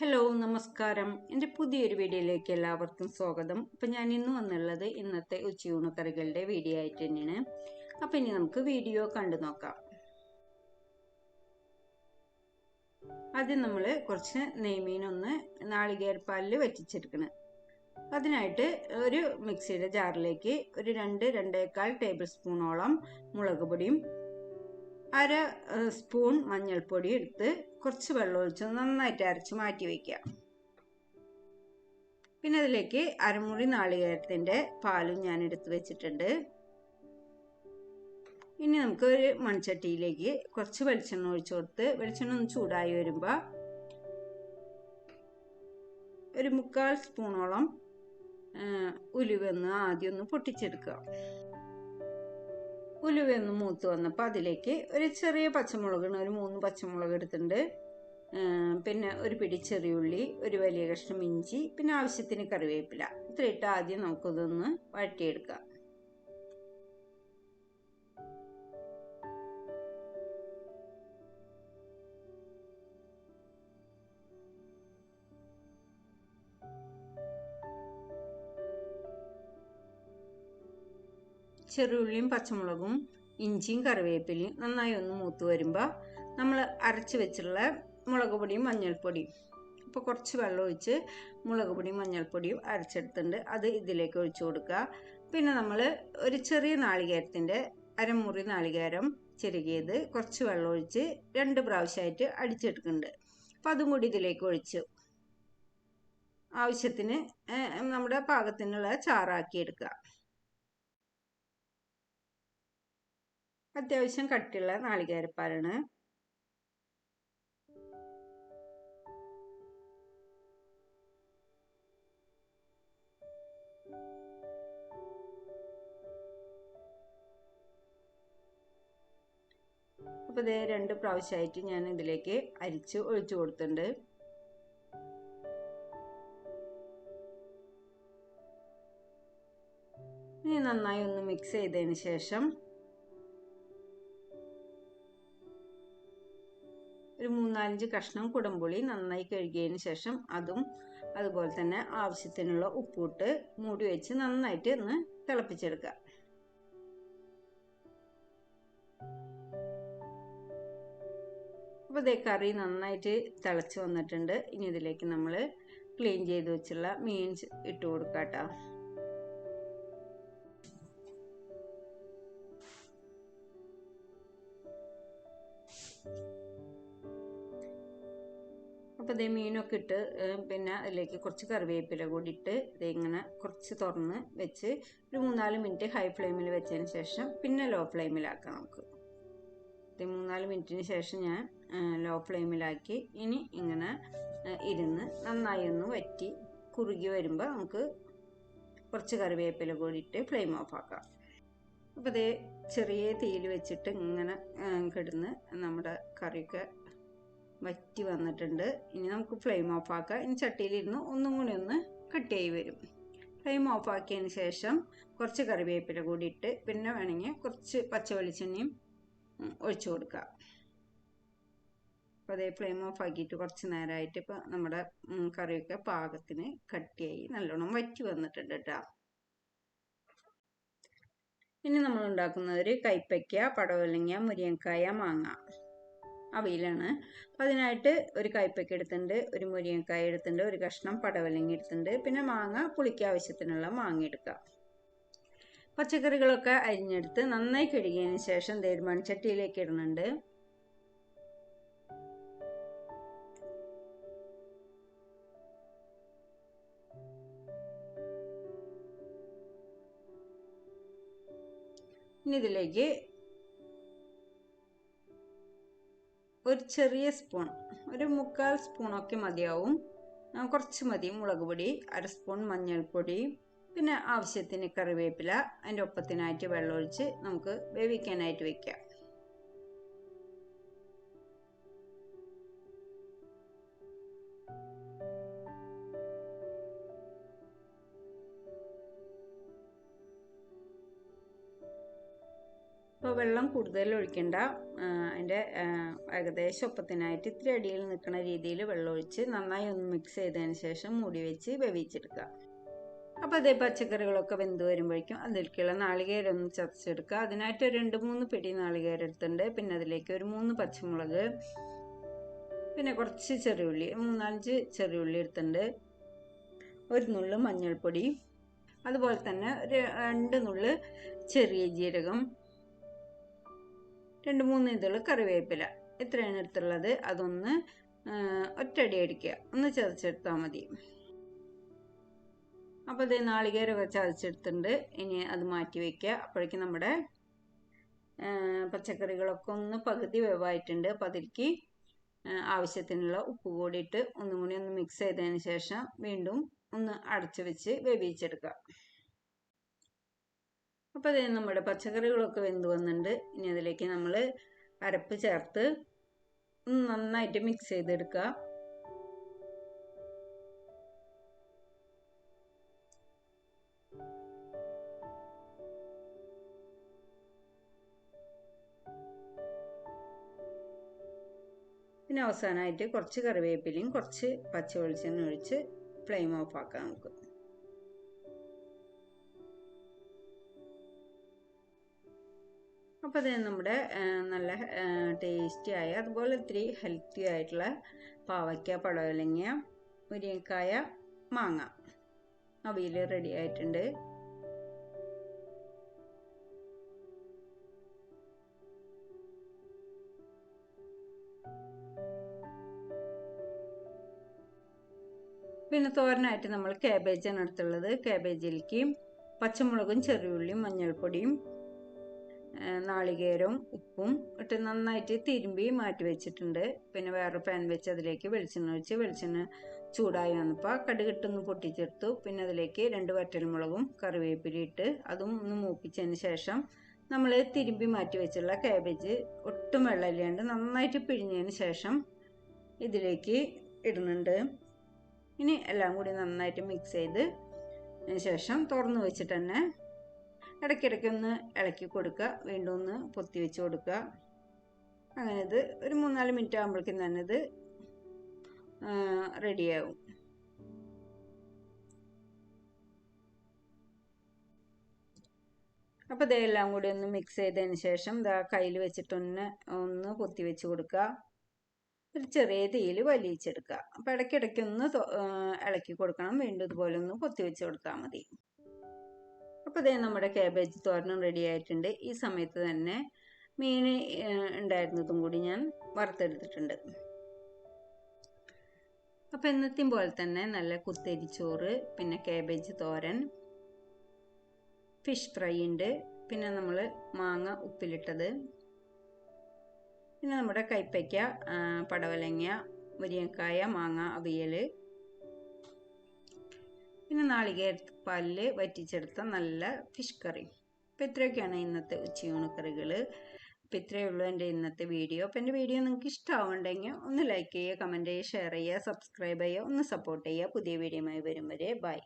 Hello നമസ്കാരം. എന്റെ പുതിയൊരു വീഡിയോയിലേക്ക് എല്ലാവർക്കും സ്വാഗതം. അപ്പം ഞാൻ ഇന്ന് വന്നുള്ളത് ഇന്നത്തെ ഉച്ചയൂണ് കറികളുടെ വീഡിയോ ആയിട്ട് തന്നെയാണ്. അപ്പം ഇനി നമുക്ക് വീഡിയോ കണ്ടു നോക്കാം. ആദ്യം നമ്മൾ കുറച്ച് നെയ്മീനൊന്ന് നാളികേരപ്പാലിൽ വറ്റിച്ചെടുക്കണം. അതിനായിട്ട് ഒരു മിക്സിയുടെ ജാറിലേക്ക് ഒരു രണ്ട് രണ്ടേകാൽ ടേബിൾ സ്പൂണോളം മുളക് പൊടിയും അര സ്പൂൺ മഞ്ഞൾപ്പൊടി എടുത്ത് കുറച്ച് വെള്ളം ഒഴിച്ച് നന്നായിട്ട് അരച്ച് മാറ്റി വയ്ക്കുക പിന്നെ അതിലേക്ക് അരമുറി നാളികേരത്തിന്റെ പാലും ഞാൻ എടുത്ത് വെച്ചിട്ടുണ്ട്. ഇനി നമുക്ക് ഒരു മൺചട്ടിയിലേക്ക് കുറച്ച് വെളിച്ചെണ്ണ ഒഴിച്ചു കൊടുത്ത് വെളിച്ചെണ്ണ ഒന്ന് ചൂടായി വരുമ്പോൾ ഒരു മുക്കാൽ സ്പൂണോളം ഉലുവെന്ന് ആദ്യം ഒന്ന് പൊട്ടിച്ചെടുക്കുക. ഉലുവയൊന്ന് മൂത്ത് വന്നപ്പോൾ അതിലേക്ക് ഒരു ചെറിയ പച്ചമുളകാണ് ഒരു മൂന്ന് പച്ചമുളക് എടുത്തിട്ടുണ്ട്. പിന്നെ ഒരു പിടി ചെറിയുള്ളി ഒരു വലിയ കഷ്ണം ഇഞ്ചി പിന്നെ ആവശ്യത്തിന് കറിവേപ്പില. ഇത്രയിട്ട് ആദ്യം നമുക്കിതൊന്ന് വഴറ്റിയെടുക്കാം. ചെറുള്ളിയും പച്ചമുളകും ഇഞ്ചിയും കറിവേപ്പിലയും നന്നായി ഒന്ന് മൂത്ത് വരുമ്പോൾ നമ്മൾ അരച്ച് വെച്ചുള്ള മുളക് പൊടിയും മഞ്ഞൾപ്പൊടിയും. ഇപ്പോൾ കുറച്ച് വെള്ളം ഒഴിച്ച് മുളക് പൊടിയും മഞ്ഞൾപ്പൊടിയും അരച്ചെടുത്തിട്ടുണ്ട്. അത് ഇതിലേക്ക് ഒഴിച്ചു കൊടുക്കുക. പിന്നെ നമ്മൾ ഒരു ചെറിയ നാളികേരത്തിന്റെ അരമുറി നാളികേരം ചെറുകിയത് കുറച്ച് വെള്ളം ഒഴിച്ച് രണ്ട് പ്രാവശ്യമായിട്ട് അടിച്ചെടുക്കുന്നുണ്ട്. അപ്പോൾ അതും കൂടി ഇതിലേക്ക് ഒഴിച്ചു ആവശ്യത്തിന് നമ്മുടെ പാകത്തിനുള്ള ചാറാക്കി എടുക്കുക. അത്യാവശ്യം കട്ടിയുള്ള നാളികേരപ്പാലാണ്. അപ്പോൾ ഇതേ രണ്ട് പ്രാവശ്യമായിട്ട് ഞാൻ ഇതിലേക്ക് അരിച്ച് ഒഴിച്ചു കൊടുത്തിട്ടുണ്ട്. ഇനി നന്നായി ഒന്ന് മിക്സ് ചെയ്തതിന് ശേഷം ഒരു മൂന്നാലഞ്ച് കഷ്ണം കുടംപുളി നന്നായി കഴുകിയതിന് ശേഷം അതും അതുപോലെ തന്നെ ആവശ്യത്തിനുള്ള ഉപ്പിട്ട് മൂടി വെച്ച് നന്നായിട്ട് ഒന്ന് തിളപ്പിച്ചെടുക്കുക. അപ്പോൾ ഇതേ കറി നന്നായിട്ട് തിളച്ച് വന്നിട്ടുണ്ട്. ഇനി ഇതിലേക്ക് നമ്മൾ ക്ലീൻ ചെയ്ത് വെച്ചുള്ള മീൻസ് ഇട്ട് കൊടുക്കാം കേട്ടോ അപ്പോൾ ഇതേ മീനൊക്കെ ഇട്ട് പിന്നെ അതിലേക്ക് കുറച്ച് കറിവേപ്പില കൂടി ഇട്ട് ഇതിങ്ങനെ കുറച്ച് തുറന്ന് വെച്ച് ഒരു മൂന്നാൽ മിനിറ്റ് ഹൈ ഫ്ലെയിമിൽ വെച്ചതിന് ശേഷം പിന്നെ ലോ ഫ്ലെയിമിലാക്കാം നമുക്ക്. മൂന്നാൽ മിനിറ്റിന് ശേഷം ഞാൻ ലോ ഫ്ലെയിമിലാക്കി ഇനി ഇങ്ങനെ ഇരുന്ന് നന്നായി ഒന്ന് വറ്റി കുറുകി വരുമ്പോൾ നമുക്ക് കുറച്ച് കറിവേപ്പില കൂടി ഇട്ട് ഫ്ലെയിം ഓഫ് ആക്കാം. അപ്പോൾ ഇതേ ചെറിയ തീയിൽ വെച്ചിട്ട് ഇങ്ങനെ കിടന്ന് നമ്മുടെ കറിയൊക്കെ വറ്റി വന്നിട്ടുണ്ട്. ഇനി നമുക്ക് ഫ്ലെയിം ഓഫ് ആക്കാം. ഇനി ചട്ടിയിലിരുന്ന് ഒന്നും കൂടി ഒന്ന് കട്ടിയായി വരും. ഫ്ലെയിം ഓഫ് ആക്കിയതിന് ശേഷം കുറച്ച് കറിവേപ്പില കൂടി ഇട്ട് പിന്നെ വേണമെങ്കിൽ കുറച്ച് പച്ച വെളിച്ചെണ്ണയും ഒഴിച്ചു കൊടുക്കുക അപ്പോൾ അതേ ഫ്ലെയിം ഓഫ് ആക്കിയിട്ട് കുറച്ച് നേരമായിട്ട് ഇപ്പോൾ നമ്മുടെ കറിയൊക്കെ പാകത്തിന് കട്ടിയായി നല്ലോണം വറ്റി വന്നിട്ടുണ്ട് കേട്ടോ ഇനി നമ്മൾ ഉണ്ടാക്കുന്നത് ഒരു കൈപ്പയ്ക്ക പടവലങ്ങ മുരിയങ്കായ മാങ്ങ. അവയിലാണ്. അപ്പം അതിനായിട്ട് ഒരു കൈപ്പയ്ക്ക എടുത്തിട്ടുണ്ട് ഒരു മുരിങ്ങക്കായ എടുത്തിട്ടുണ്ട് ഒരു കഷ്ണം പടവലങ്ങി എടുത്തിട്ടുണ്ട് പിന്നെ മാങ്ങ പുളിക്ക് ആവശ്യത്തിനുള്ള മാങ്ങ എടുക്കുക. പച്ചക്കറികളൊക്കെ അരിഞ്ഞെടുത്ത് നന്നായി കഴുകിയതിന് ശേഷം തേര് മൺചട്ടിയിലേക്ക് ഇടുന്നുണ്ട്. ഇനി ഇതിലേക്ക് ഒരു ചെറിയ സ്പൂൺ ഒരു മുക്കാൽ സ്പൂണൊക്കെ മതിയാവും. കുറച്ച് മതി മുളക് പൊടി അര സ്പൂൺ മഞ്ഞൾപ്പൊടി പിന്നെ ആവശ്യത്തിന് കറിവേപ്പില അതിന്റെ ഒപ്പത്തിനായിട്ട് വെള്ളമൊഴിച്ച് നമുക്ക് വേവിക്കാനായിട്ട് വെക്കാം. ഇപ്പോൾ വെള്ളം കൂടുതൽ ഒഴിക്കേണ്ട. അതിന്റെ ഏകദേശം ഒപ്പത്തിനായിട്ട് ഇത്തിരി അടിയിൽ നിൽക്കുന്ന രീതിയിൽ വെള്ളം ഒഴിച്ച് നന്നായി ഒന്ന് മിക്സ് ചെയ്തതിന് ശേഷം മൂടി വെച്ച് വേവിച്ചെടുക്കുക. അപ്പോൾ അതേ പച്ചക്കറികളൊക്കെ വെന്ത് വരുമ്പോഴേക്കും അതിലേക്കുള്ള നാളികേരം ഒന്ന് ചതച്ചെടുക്കുക. അതിനായിട്ട് രണ്ട് മൂന്ന് പിടി നാളികേരം എടുത്തിട്ടുണ്ട്. പിന്നെ അതിലേക്ക് ഒരു മൂന്ന് പച്ചമുളക് പിന്നെ കുറച്ച് ചെറിയുള്ളി മൂന്നാലഞ്ച് ചെറിയുള്ളി എടുത്തിട്ടുണ്ട്. ഒരു നുള്ള് മഞ്ഞൾപ്പൊടി അതുപോലെ തന്നെ ഒരു രണ്ട് നുള്ള് ചെറിയ ജീരകം രണ്ട് മൂന്ന് ഇതുള്ള കറിവേപ്പില. ഇത്രയാണ് എടുത്തുള്ളത് അതൊന്ന് ഒറ്റടി അടിക്കുക. ഒന്ന് ചതച്ചെടുത്താൽ മതി. അപ്പോൾ ഇത് നാളികേരമൊക്കെ ചതച്ചെടുത്തിട്ടുണ്ട്. ഇനി അത് മാറ്റി വയ്ക്കുക അപ്പോഴേക്കും നമ്മുടെ പച്ചക്കറികളൊക്കെ ഒന്ന് പകുതി വേവായിട്ടുണ്ട്. അപ്പോൾ അതിലേക്ക് ആവശ്യത്തിനുള്ള ഉപ്പ് കൂടിയിട്ട് ഒന്നും കൂടി ഒന്ന് മിക്സ് ചെയ്തതിന് ശേഷം വീണ്ടും ഒന്ന് അടച്ചു വെച്ച് വേവിച്ചെടുക്കുക. അപ്പോൾ അതിന് നമ്മുടെ പച്ചക്കറികളൊക്കെ വെന്ത് വന്നിട്ടുണ്ട് ഇനി അതിലേക്ക് നമ്മൾ അരപ്പ് ചേർത്ത് നന്നായിട്ട് മിക്സ് ചെയ്തെടുക്കുക പിന്നെ അവസാനമായിട്ട് കുറച്ച് കറിവേപ്പിലയും കുറച്ച് പച്ച വെളിച്ചെണ്ണ ഒഴിച്ച് ഫ്ലെയിം ഓഫ് ആക്കാം നമുക്ക്. അപ്പോൾ അത് നമ്മുടെ നല്ല ടേസ്റ്റി ആയ അതുപോലെ ഇത്തിരി ഹെൽത്തി ആയിട്ടുള്ള പാവയ്ക്ക പടവലങ്ങ മുരിങ്ങക്കായ മാങ്ങ. അവിയൽ റെഡി ആയിട്ടുണ്ട്. പിന്നെ തോരനായിട്ട് നമ്മൾ കാബേജാണ് എടുത്തുള്ളത്. കാബേജിലേക്ക് പച്ചമുളകും ചെറിയുള്ളിയും മഞ്ഞൾപ്പൊടിയും നാളികേരവും ഉപ്പും ഇട്ട് നന്നായിട്ട് തിരുമ്പി മാറ്റി വെച്ചിട്ടുണ്ട്. പിന്നെ വേറെ പാൻ വെച്ച് അതിലേക്ക് വെളിച്ചെണ്ണ ഒഴിച്ച് വെളിച്ചെണ്ണ ചൂടായി വന്നപ്പോൾ കടുകിട്ടൊന്ന് പൊട്ടിച്ചെടുത്തു. പിന്നെ അതിലേക്ക് രണ്ട് വറ്റൽമുളകും കറിവേപ്പില ഇട്ട് അതും ഒന്ന് മൂപ്പിച്ചതിന് ശേഷം നമ്മൾ തിരുമ്പി മാറ്റി വെച്ചുള്ള കാബേജ് ഒട്ടും വെള്ളമില്ലാണ്ട് നന്നായിട്ട് പിഴിഞ്ഞതിന് ശേഷം ഇതിലേക്ക് ഇടുന്നുണ്ട്. ഇനി എല്ലാം കൂടി നന്നായിട്ട് മിക്സ് ചെയ്ത് ശേഷം തുറന്ന് വെച്ചിട്ട് തന്നെ ഇടയ്ക്കിടയ്ക്ക് ഒന്ന് ഇളക്കി കൊടുക്കുക. വീണ്ടും ഒന്ന് പൊത്തി വെച്ച് കൊടുക്കുക. അങ്ങനെ ഇത് ഒരു മൂന്നാൽ മിനിറ്റ് ആകുമ്പോഴേക്കും തന്നെ ഇത് റെഡിയാവും അപ്പോൾ ഇതെല്ലാം കൂടി ഒന്ന് മിക്സ് ചെയ്തതിന് ശേഷം ഇതാ കയ്യിൽ വെച്ചിട്ടൊന്ന് ഒന്ന് പൊത്തി വെച്ച് കൊടുക്കുക. ഒരു ചെറിയ തീയിൽ വലിയിച്ചെടുക്കുക. അപ്പോൾ ഇടയ്ക്കിടയ്ക്ക് ഒന്ന് ഇളക്കി കൊടുക്കണം. വീണ്ടും ഇതുപോലെ ഒന്ന് പൊത്തി വെച്ച് കൊടുത്താൽ മതി. അപ്പോൾ ഇതേ നമ്മുടെ കാബേജ് തോരനും റെഡി ആയിട്ടുണ്ട്. ഈ സമയത്ത് തന്നെ മീൻ ഉണ്ടായിരുന്നതും കൂടി ഞാൻ വറുത്തെടുത്തിട്ടുണ്ട്. അപ്പോൾ എന്നത്തെയും പോലെ തന്നെ നല്ല കുത്തരിച്ചോറ് പിന്നെ കാബേജ് തോരൻ ഫിഷ് ഫ്രൈ ഉണ്ട്. പിന്നെ നമ്മൾ മാങ്ങ ഉപ്പിലിട്ടത്. പിന്നെ നമ്മുടെ കൈപ്പയ്ക്ക പടവലങ്ങ മുരിങ്ങക്കായ മാങ്ങ അവിയൽ പിന്നെ നാളികേരപ്പാലിൽ വറ്റിച്ചെടുത്ത നല്ല ഫിഷ് കറി. അപ്പോൾ ഇത്രയൊക്കെയാണ് ഇന്നത്തെ ഉച്ചയൂണ് കറികൾ അപ്പോൾ ഇത്രയേ ഉള്ളൂ എന്റെ ഇന്നത്തെ വീഡിയോ. അപ്പോൾ എന്റെ വീഡിയോ നിങ്ങൾക്ക് ഇഷ്ടമാവുണ്ടെങ്കിൽ ഒന്ന് ലൈക്ക് ചെയ്യുക കമന്റ് ചെയ്യുക ഷെയർ ചെയ്യുക സബ്സ്ക്രൈബ് ചെയ്യുക ഒന്ന് സപ്പോർട്ട് ചെയ്യുക. പുതിയ വീഡിയോയുമായി വരും വരെ. ബൈ